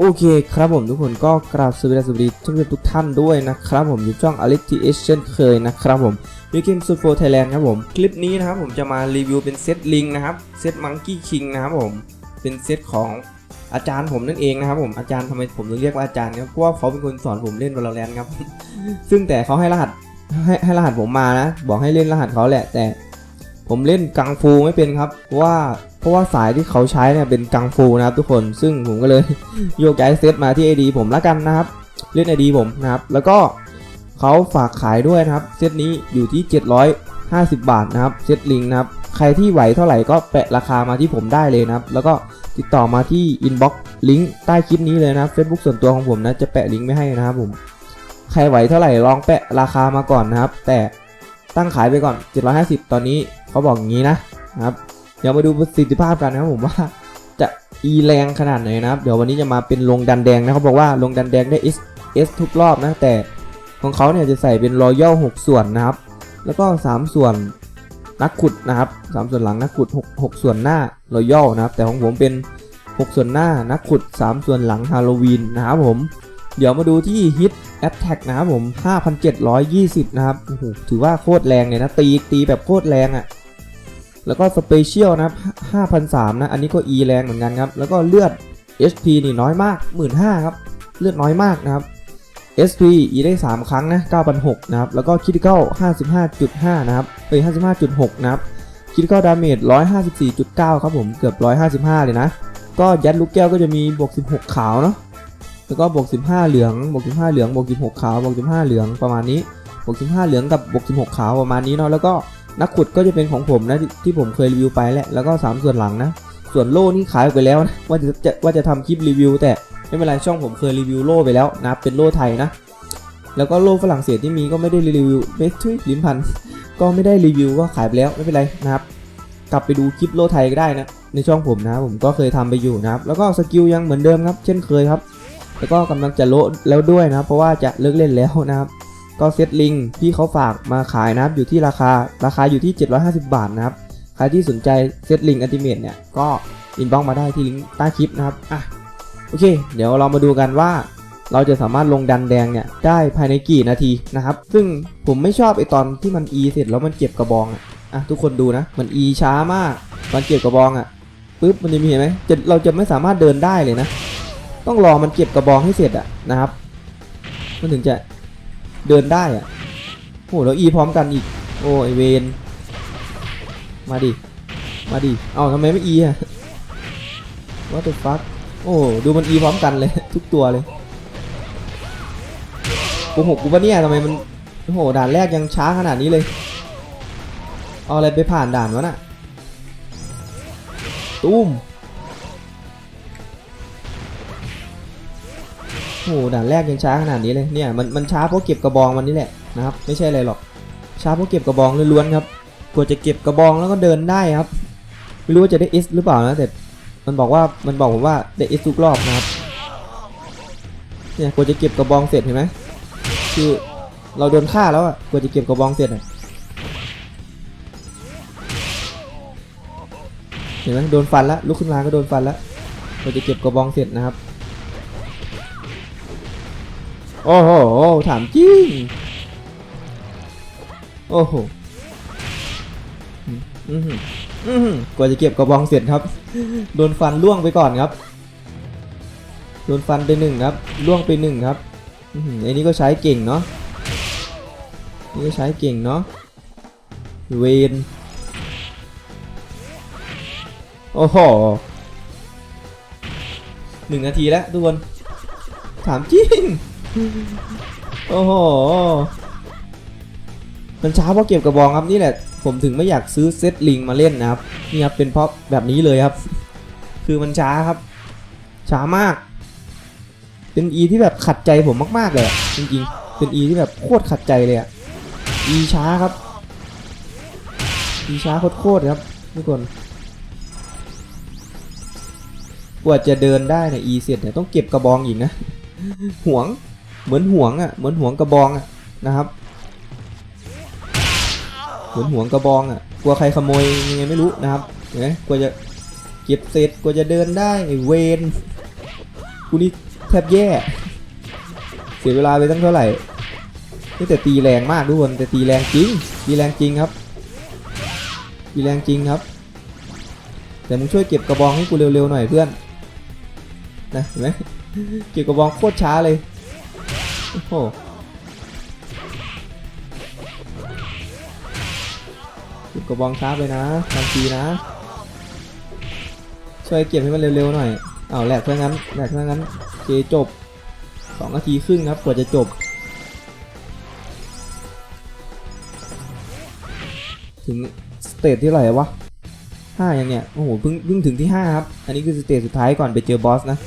โอเคครับผมทุกคนก็กราบสวัสดีสวัสดีทุกท่านทุกท่านด้วยนะครับผมอยู่ช่อง a l i t h เช่นเคยนะครับผมยูเกมซูโฟไทยแลนด์ครับผม คลิปนี้นะครับผมจะมารีวิวเป็นเซตลิงนะครับเซตมังกี้คิงนะครับผมเป็นเซตของอาจารย์ผมนั่นเองนะครับผมอาจารย์ทำไมผมถึงเรียกว่าอาจารย์เนี่ยเพราะว่าเขาเป็นคนสอนผมเล่น Valorant ครับซึ่งแต่เขาให้รหัสให้ให้รหัสผมมานะ บอกให้เล่นรหัสเขาแหละแต่ ผมเล่นกังฟูไม่เป็นครับเพราะว่าเพราะว่าสายที่เขาใช้เนี่ยเป็นกังฟูนะครับทุกคนซึ่งผมก็เลยโยกย้ายเซตมาที่ ID ผมละกันนะครับ เล่น ID ผมนะครับ แล้วก็เขาฝากขายด้วยนะครับ เซตนี้อยู่ที่ 750 บาทนะครับ เซตลิงนะครับ ใครที่ไหวเท่าไหร่ก็แปะราคามาที่ผมได้เลยนะครับ แล้วก็ติดต่อมาที่ inbox ลิงก์ใต้คลิปนี้เลยนะครับ Facebook ส่วนตัวของผมนะจะแปะลิงก์ไม่ให้นะครับผมใครไหวเท่าไหร่ลองแปะราคามาก่อนนะครับ แต่ตั้งขายไปก่อน 750 ตอนนี้ เขาบอกอย่างนี้นะครับ เดี๋ยวมาดูประสิทธิภาพกันนะครับผมว่าจะอีแรงขนาดไหนนะครับ เดี๋ยววันนี้จะมาเป็นลงดันแดงนะเขาบอกว่าลงดันแดงได้ S S ทุกรอบนะ แต่ของเขาเนี่ยจะใส่เป็นรอยัล6ส่วนนะครับ แล้วก็ 3 ส่วนนักขุดนะครับ3ส่วนหลังนักขุด6 6ส่วนหน้ารอยัลนะครับ แต่ของผมเป็น 6 ส่วนหน้านักขุด 3 ส่วนหลังฮาโลวีนนะครับผม เดี๋ยวมาดูที่ Hit Attack นะครับผม 5,720 นะครับโอ้โหถือว่าโคตรแรงเลยนะ ตีตีแบบโคตรแรงอะ่ะ แล้วก็สเปเชียลนะครับ5,003นะอันนี้ก็ E แรงเหมือนกันครับ แล้วก็เลือด HP นี่น้อยมาก 15,000ครับ เลือดน้อยมากนะครับ SP E ได้ 3 ครั้งนะ9,600นะครับ แล้วก็ Critical 55.5 นะครับเอ้ย55.6 นะครับ Critical Damage 154.9 ครับผมเกือบ 155 เลยนะ ก็ยัดลูกแก้วก็จะมีบวก 16 ขาวเนาะ แล้วก็บวก 15 เหลือง บวก 15 เหลือง บวก 16 ขาว บวก 15 เหลืองประมาณนี้ บวก 15 เหลืองกับบวก 16 ขาวประมาณนี้เนาะ แล้วก็ นักขุดก็จะเป็นของผมนะที่ผมเคยรีวิวไปแหละแล้วก็ 3 ส่วนหลังนะ ส่วนโล่นี่ขายออกไปแล้วนะว่าจะจะว่าจะทำคลิปรีวิว แต่ไม่เป็นไรช่องผมเคยรีวิวโล่ไปแล้วนะเป็นโล่ไทยนะ แล้วก็โล่ฝรั่งเศสที่มีก็ไม่ได้รีวิวไม่ทุยลิ้นพันก็ไม่ได้รีวิวก็ขายไปแล้วไม่เป็นไรนะครับ กลับไปดูคลิปโล่ไทยก็ได้นะในช่องผมนะผมก็เคยทำไปอยู่นะครับ แล้วก็สกิลยังเหมือนเดิมครับ เช่นเคยครับ แล้วก็กำลังจะโละแล้วด้วยนะเพราะว่าจะเลิกเล่นแล้วนะครับ ก็เซตลิงที่เขาฝากมาขายนะครับอยู่ที่ราคาราคาอยู่ที่ 750 บาทนะครับ ใครที่สนใจเซตลิงอันติเมตเนี่ยก็อินบ็อกมาได้ที่ลิงก์ใต้คลิปนะครับอะโอเค เดี๋ยวเรามาดูกันว่า เราจะสามารถลงดันแดงเนี่ยได้ภายในกี่นาทีนะครับ ซึ่งผมไม่ชอบไอตอนที่มัน E เสร็จแล้วมันเก็บกระบองอะอะทุกคนดูนะมัน E ช้ามากตอนเก็บกระบองอะปุ๊บมันจะมีเห็นไหมจะเราจะไม่สามารถเดินได้เลยนะ ต้องรอมันเก็บกระบองให้เสร็จอะนะครับ มันถึงจะ เดินได้อะโอ้แล้วอีพร้อมกันอีก โอ้ไอเวนมาดิ มาดิ เอาทำไมไม่อีอะ What the fuck โอ้ดูมันอีพร้อมกันเลย ทุกตัวเลยกูหกกูปะเนี่ยทำไมมันโอ้โหด่านแรกยังช้าขนาดนี้เลย เอาอะไรไปผ่านด่านวะน่ะตุ้ม โหด่านแรกยังช้าขนาดนี้เลยเนี่ยมันมันช้าเพราะเก็บกระบองมันนี่แหละนะครับไม่ใช่อะไรหรอก ช้าเพราะเก็บกระบองล้วนๆครับกว่าจะเก็บกระบองแล้วก็เดินได้ครับไม่รู้ว่าจะได้ S หรือเปล่านะแต่มันบอกว่ามันบอกผมว่าได้ S ทุกรอบนะครับเนี่ยกว่าจะเก็บกระบองเสร็จเห็นไหมคือเราโดนฆ่าแล้วอะกว่าจะเก็บกระบองเสร็จอะเห็นไหมโดนฟันแล้วลุกขึ้นมาก็โดนฟันแล้วกว่าจะเก็บกระบองเสร็จนะครับ โอ้โห ถามจริง โอ้โห อือหืออือหือกว่าจะเก็บกระบองเสร็จครับ โดนฟันล่วงไปก่อนครับ โดนฟันไปหนึ่งครับ ล่วงไปหนึ่งครับอือหือไอ้นี่ก็ใช้เก่งเนาะ นี่ก็ใช้เก่งเนาะ เวนโอ้โหหนึ่งนาทีแล้วทุกคนถามจริง โอ้โห มันช้าเพราะเก็บกระบองครับนี่แหละ ผมถึงไม่อยากซื้อเซตลิงมาเล่นนะครับ นี่ครับเป็นเพราะแบบนี้เลยครับ คือมันช้าครับ ช้ามาก เป็นอีที่แบบขัดใจผมมากๆเลยจริงๆ เป็นอีที่แบบโคตรขัดใจเลยอะอีช้าครับ อีช้าโคตรๆครับทุกคนกว่าจะเดินได้ในยอีเสร็จเนี่ยต้องเก็บกระบองอีกนะ ห่วง เหมือนห่วงอะเหมือนห่วงกระบองอะนะครับเหมือนห่วงกระบองอะกลัวใครขโมยยังไงไม่รู้นะครับเห็นไหมกลัวจะเก็บเสร็จกลัวจะเดินได้เวนกูนี่แทบแย่ เสียเวลาไปตั้งเท่าไหร่นี่แต่ตีแรงมากทุกคนแต่ตีแรงจริงตีแรงจริงครับตีแรงจริงครับ แต่มึงช่วยเก็บกระบองให้กูเร็วๆหน่อยเพื่อนนะเห็นไหมเก็บกระบองโคตรช้าเลย อ้โหเก็บกระบองช้าไปนะบางทีนะ ช่วยเก็บให้มันเร็วๆหน่อยเอาวแหลกเท่านั้นแหลกเท่านั้นเคจบสองนาทีครึ่งครับกว่าจะจบ ถึงสเตจที่ไหร่วะห้ายังเนี่ยโอ้โหเพิ่งเพิ่งถึงที่ห้าครับ อันนี้คือสเตจสุดท้ายก่อนไปเจอบอสนะ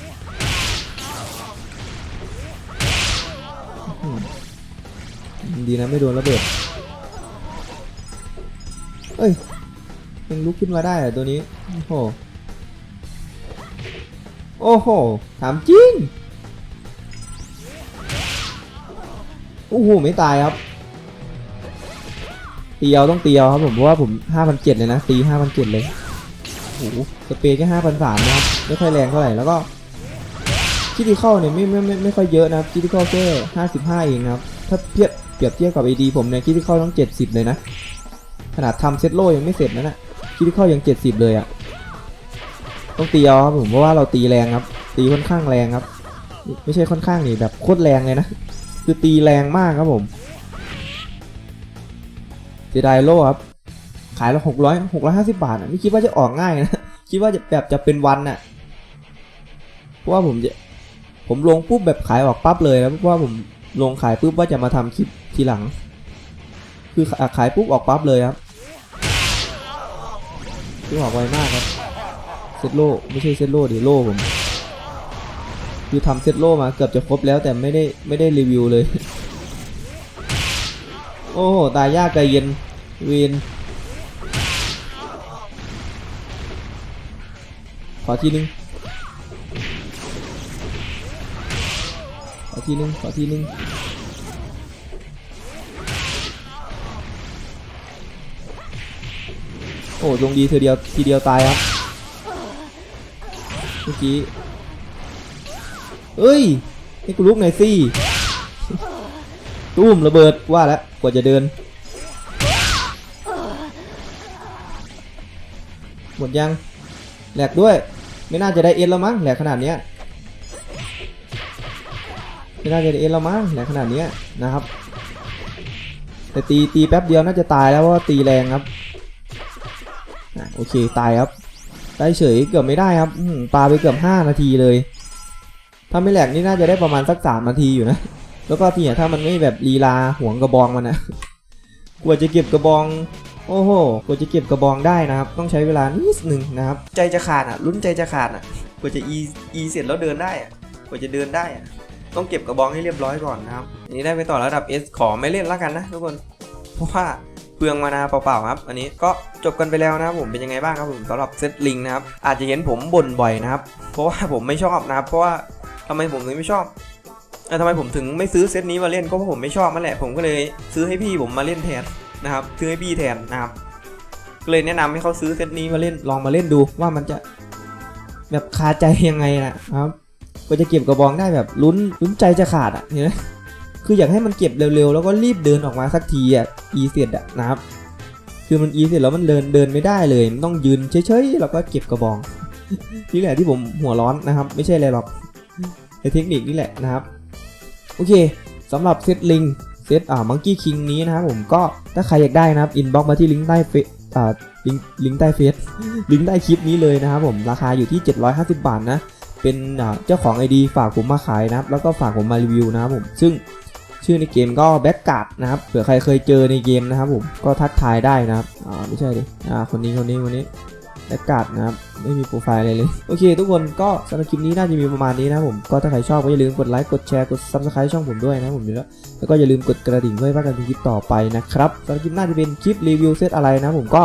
ดีนะไม่โดนระเบิด เอ้ยยังลุกขึ้นมาได้เหรอะตัวนี้ โอ้โห โอ้โห ถามจริง โอ้โห ไม่ตายครับ ตียวต้องตียวครับผมเพราะว่าผม5,007เลยนะ ตี5,007เลย โอ้โห สเปรย์แค่5,003นะครับ ไม่ค่อยแรงเท่าไหร่ แล้วก็ คิติเข้าเนี่ยไม่ไม่ไม่ไม่ค่อยเยอะนะครับคิติเข้าแค่55เองนะครับ ถ้าเทียบเปรียบเทียบกับ AD ผมเนี่ยคิติเข้าต้อง70เลยนะ ขนาดทำเซตโล่ยังไม่เสร็จนะน่ะคิติเข้ายัง70เลยอะ่ะ ต้องตีเอาครับผมเพราะว่าเราตีแรงครับ ตีค่อนข้างแรงครับ ไม่ใช่ค่อนข้างนี่แบบโคตรแรงเลยนะ คือตีแรงมากครับผมเสียดายโล่ครับ ขายละหกร้อยหกร้อยห้าสิบาทอะไม่คิดว่าจะออกง่ายนะ คิดว่าจะแบบจะเป็นวันน่ะ เพราะว่าผมจะ ผมลงปุ๊บแบบขายออกปั๊บเลยนะเพราะว่าผมลงขายปุ๊บว่าจะมาทำคลิปทีหลัง คือขายปุ๊บออกปั๊บเลยครับคือออกไวมากครับเซตโล่ไม่ใช่เซตโล่ดิโล่ผมคือทำเซตโล่มาเกือบจะครบแล้วแต่ไม่ได้ไม่ได้รีวิวเลย โอ้ตายยากใจเย็นเวนขอทีนึง อทีนึงขอทีนึงโอ้ลงดีเธอเดียวทีเดียวตายครับเมื่อกี้เอ้ยให้กูลุกหน่อยสิตุ้มระเบิดว่าแล้วกว่าจะเดิน หมดยังแหลกด้วย ไม่น่าจะได้เอ็นแล้วมั้งแหลกขนาดเนี้ย น่าจะเอ็นแล้วมั้งแหลกขนาดนี้นะครับ แต่ตีตีแป๊บเดียวน่าจะตายแล้วว่าตีแรงครับโอเคตายครับได้เฉยเกือบไม่ได้ครับอื้อหือปาไปเกือบ 5 นาทีเลย ถ้าไม่แหลกนี่น่าจะได้ประมาณสัก3นาทีอยู่นะ แล้วก็ทีเนี่ยถ้ามันไม่แบบลีลาห่วงกระบองมันนะกว่าจะเก็บกระบอง โอ้โหกว่าจะเก็บกระบองได้นะครับ ต้องใช้เวลานิดนึงนะครับ ใจจะขาดอะลุ้นใจจะขาดอะกว่าจะ e e เสร็จแล้วเดินได้อะกว่าจะเดินได้อะ ต้องเก็บกระบองให้เรียบร้อยก่อนนะครับนี้ได้ไปต่อระดับ S ขอไม่เล่นแล้วกันนะทุกคนเพราะว่าเปลืองมานาเปล่าๆครับ อันนี้ก็จบกันไปแล้วนะครับผมเป็นยังไงบ้างครับผมสำหรับเซตลิงนะครับอาจจะเห็นผมบ่นบ่อยนะครับ เพราะว่าผมไม่ชอบนะครับ เพราะว่าทำไมผมถึงไม่ชอบทำไมผมถึงไม่ซื้อเซตนี้มาเล่นก็เพราะผมไม่ชอบมันแหละ ผมก็เลยซื้อให้พี่ผมมาเล่นแทนนะครับซื้อให้พี่แทนนะครับก็เลยแนะนำให้เขาซื้อเซตนี้มาเล่นลองมาเล่นดูว่ามันจะแบบคาใจยังไงนะครับ ก็จะเก็บกระบองได้แบบลุ้นลุ้นใจจะขาดอะเห็นไหมคืออยากให้มันเก็บเร็วๆ แล้วก็รีบเดินออกมาสักทีอะอีเสร็จอะนะครับ คือมันอีเสร็จแล้วมันเดินเดินไม่ได้เลย มันต้องยืนเฉยๆแล้วก็เก็บกระบอง นี่แหละที่ผมหัวร้อนนะครับ ไม่ใช่อะไรหรอกในเทคนิคนี่แหละนะครับ โอเคสำหรับเซตลิงเซตอ่ามังกี้คิงนี้นะครับผมก็ถ้าใครอยากได้นะครับอินบ็อกมาที่ลิงก์ใต้เฟซอ่าลิงก์ลิงก์ใต้เฟซลิงก์ใต้คลิปนี้เลยนะครับผมราคาอยู่ที่ 750 บาทนะ เป็นเจ้าของ ID ฝากผมมาขายนะครับ แล้วก็ฝากผมมารีวิวนะครับผม ซึ่งชื่อในเกมก็แบ็กการ์ดนะครับเผื่อใครเคยเจอในเกมนะครับผมก็ทักทายได้นะครับอ่าไม่ใช่ดิอ่าคนนี้คนนี้คนนี้แบ็กการ์ดนะครับไม่มีโปรไฟล์อะไรเลย โอเค ทุกคนก็สำหรับคลิปนี้น่าจะมีประมาณนี้นะผมก็ถ้าใครชอบก็อย่าลืมกดไลค์กดแชร์กด subscribe ช่องผมด้วยนะครับผมแล้วแล้วก็อย่าลืมกดกระดิ่งเพื่อพลาดการดูคลิปต่อไปนะครับสำหรับคลิปหน้าจะเป็นคลิปรีวิวเซตอะไรนะผมก็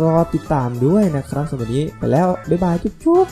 รอติดตามด้วยนะครับสำหรับวันนี้ไปแล้วบ๊ายบายจุ๊บ